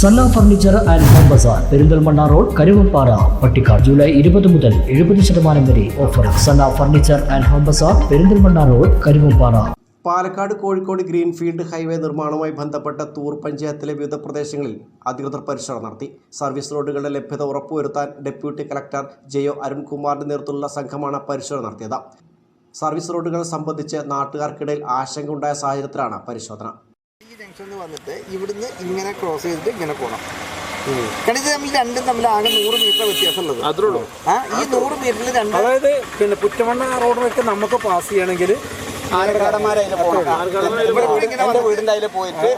Sanna furniture and home bazaar Perinthalmanna road Karuvappara Pattikkad July ഇരുപത് മുതൽ എഴുപത് ശതമാനം വരെ offer Sanna furniture and home bazaar Perinthalmanna road Karuvappara Palakkad Kozhikode greenfield highway നിർമ്മാണവുമായി ബന്ധപ്പെട്ട തൂർ പഞ്ചായത്തിലെ വിവിധ പ്രദേശങ്ങളിൽ അധികൃതർ പരിശോധന നടത്തി. സർവീസ് റോഡുകളുടെ ലഭ്യത ഉറപ്പുവരുത്താൻ ഡെപ്യൂട്ടി കളക്ടർ ജയോ അരുൺകുമാറിന്റെ നേതൃത്വത്തിലുള്ള സംഘമാണ് പരിശോധന നടത്തിയത്. സർവീസ് റോഡുകൾ സംബന്ധിച്ച് നാട്ടുകാർക്കിടയിൽ ആശങ്ക ഉണ്ടായ സാഹചര്യത്തിലാണ് പരിശോധന. ജംഗ്ഷനിൽ വന്നിട്ട് ഇവിടുന്ന് ഇങ്ങനെ ക്രോസ് ചെയ്തിട്ട് ഇങ്ങനെ പോകണം കാരണം ഇത് തമ്മിൽ രണ്ടും തമ്മിൽ ആകെ നൂറ് മീറ്റർ വ്യത്യാസമുള്ളത്. അത്രേ ഉള്ളൂ. ആ ഈ നൂറ് മീറ്ററിൽ രണ്ട് അതായത് പിന്നെ പുറ്റമണ്ണ റോഡിലൊക്കെ നമുക്ക് പാസ് ചെയ്യണമെങ്കിൽ എന്റെ വീടിന്റെ അതിൽ പോയിട്ട്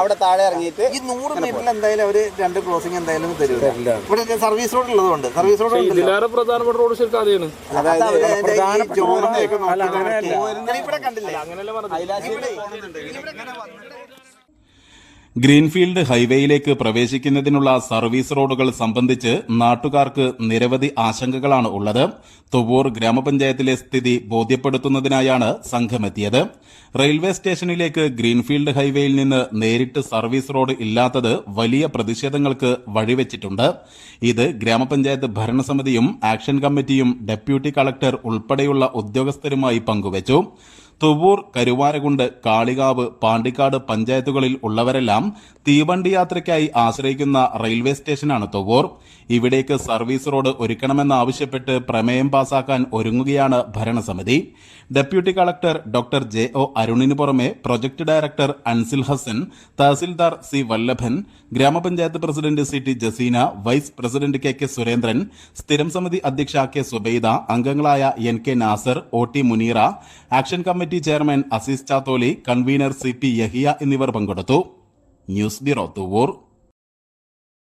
അവിടെ താഴെ ഇറങ്ങിയിട്ട് ഈ നൂറ് മീറ്ററിൽ എന്തായാലും അവർ രണ്ട് ക്രോസിംഗ് എന്തായാലും തരും ഇവിടെ. സർവീസ് റോഡ് ഉള്ളതുകൊണ്ട് സർവീസ് റോഡ് ഇതിലേറെ പ്രധാനപ്പെട്ട റോഡ് ശരിക്കും അതാണ്. അതായത് ഇവിടെ കണ്ടില്ലേ? അങ്ങനെയല്ലേ ഗ്രീൻഫീൽഡ് ഹൈവേയിലേക്ക് പ്രവേശിക്കുന്നതിനുള്ള സർവീസ് റോഡുകൾ സംബന്ധിച്ച് നാട്ടുകാർക്ക് നിരവധി ആശങ്കകളാണ് ഉള്ളത്. തുവൂർ ഗ്രാമപഞ്ചായത്തിലെ സ്ഥിതി ബോധ്യപ്പെടുത്തുന്നതിനായാണ് സംഘമെത്തിയത്. റെയിൽവേ സ്റ്റേഷനിലേക്ക് ഗ്രീൻഫീൽഡ് ഹൈവേയിൽ നിന്ന് നേരിട്ട് സർവീസ് റോഡ് ഇല്ലാത്തത് വലിയ പ്രതിഷേധങ്ങൾക്ക് വഴിവെച്ചിട്ടുണ്ട്. ഇത് ഗ്രാമപഞ്ചായത്ത് ഭരണസമിതിയും ആക്ഷൻ കമ്മിറ്റിയും ഡെപ്യൂട്ടി കളക്ടർ ഉൾപ്പെടെയുള്ള ഉദ്യോഗസ്ഥരുമായി പങ്കുവച്ചു. തുവൂർ കരുവാരകുണ്ട് കാളികാവ് പാണ്ടിക്കാട് പഞ്ചായത്തുകളിൽ ഉള്ളവരെല്ലാം തീവണ്ടി യാത്രയ്ക്കായി ആശ്രയിക്കുന്ന റെയിൽവേ സ്റ്റേഷനാണ് തൊഗോർ ഇവിടേക്ക് സർവീസ് റോഡ് ഒരുക്കണമെന്നാവശ്യപ്പെട്ട് പ്രമേയം പാസാക്കാൻ ഒരുങ്ങുകയാണ് ഭരണസമിതി. Deputy collector doctor J O അരുണിന് പുറമെ project director Ansil Hasan tahsildar C Vallabhan ഗ്രാമപഞ്ചായത്ത് president C T Jaseena vice president K K Surendran സ്ഥിരം സമിതി അധ്യക്ഷ കെ സുബൈദ അംഗങ്ങളായ N K Nasar O T Muneera action committee chairman Azeez Chatholi convener C P Yahiya എന്നിവർ പങ്കെടുത്തു. News bureau Thuvur